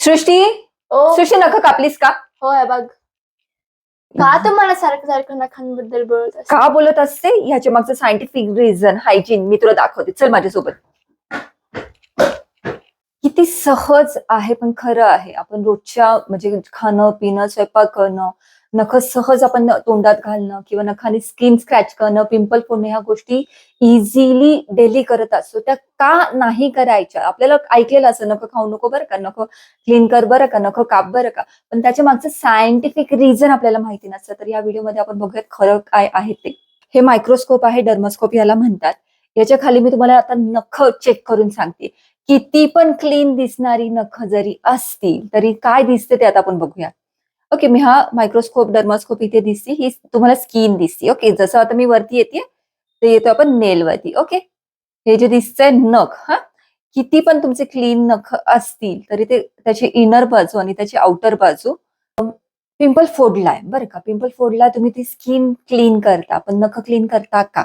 सृष्टी? ओ. सृष्टी नख कापलीस का? होय बघ. का तुम्हाला सारखं सारखं नखांबद्दल बोलत असते? का बोलत असते? ह्याच्या मागचं सायंटिफिक रिझन हायजीन मी तुला दाखवते. चल माझ्यासोबत. किती सहज आहे पण खरं आहे. आपण रोजच्या म्हणजे खाणं पिणं स्वयंपाक करणं नख सहज आपण तोंडात घालणं किंवा नखाने स्किन स्क्रॅच करणं पिंपल फोडणं ह्या गोष्टी इझिली डेली करत असतो. त्या का नाही करायच्या? आपल्याला ऐकलेलं असं नख खाऊ नको बरं का नख क्लीन कर बरं का नख काप बरं का. पण त्याच्या मागचं सायंटिफिक रिझन आपल्याला माहिती नसतं. तर या व्हिडिओमध्ये आपण बघूयात खरं काय आहे ते. हे मायक्रोस्कोप आहे डर्मोस्कोप याला म्हणतात. याच्या खाली मी तुम्हाला आता नख चेक करून सांगते. किती पण क्लीन दिसणारी नख जरी असतील तरी काय दिसते ते आता आपण बघूया ओके मी हा मायक्रोस्कोप डर्मोस्कोप इथे दिसते. ही तुम्हाला स्किन दिसते. ओके जसं आता मी वरती येते ते येतो आपण नेलवरती ओके हे जे दिसतंय नख हा? किती पण तुमचे क्लीन नख असतील तरी ते त्याची इनर बाजू आणि त्याची आउटर बाजू पिंपल फोडलाय. बरं का? पिंपल फोडला तुम्ही ती स्किन क्लीन करता. पण नख क्लीन करता का?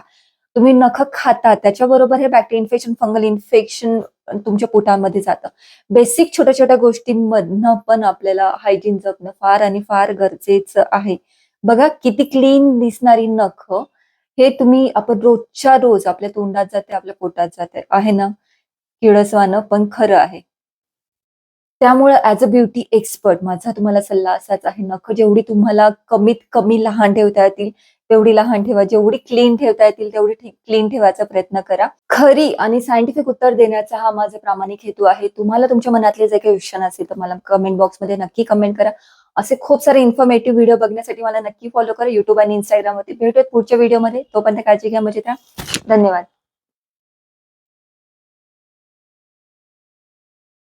तुम्ही नख खाता. त्याच्याबरोबर हे बॅक्टेरिया इन्फेक्शन फंगल इन्फेक्शन तुमच्या पोटामध्ये जातं. बेसिक छोट्या छोट्या गोष्टींमधनं पण आपल्याला हायजीन जपणं फार आणि फार गरजेचं आहे. बघा किती क्लीन दिसणारी नख हे तुम्ही आपण रोजच्या रोज आपल्या तोंडात जाते आपल्या पोटात जाते. आहे ना? किळसवानं पण खरं आहे. त्यामुळे ॲज अ ब्युटी एक्सपर्ट माझा तुम्हाला सल्ला असाच आहे नख जेवढी तुम्हाला कमीत कमी लहान ठेवता येतील तेवढी लहान ठेवा जेवढी क्लीन ठेवता येतील तेवढी क्लीन ठेवायचा प्रयत्न करा. खरी आणि सायंटिफिक उत्तर देण्याचा हा माझा प्रामाणिक हेतू आहे. तुम्हाला तुमच्या मनातले जे काही क्वेश्चन असेल तर मला कमेंट बॉक्समध्ये नक्की कमेंट करा. असे खूप सारे इन्फॉर्मेटिव्ह व्हिडिओ बघण्यासाठी मला नक्की फॉलो करा युट्यूब आणि इंस्टाग्रामवरती भेटूयात पुढच्या व्हिडिओमध्ये तोपर्यंत काळजी घ्या म्हणजे त्या धन्यवाद.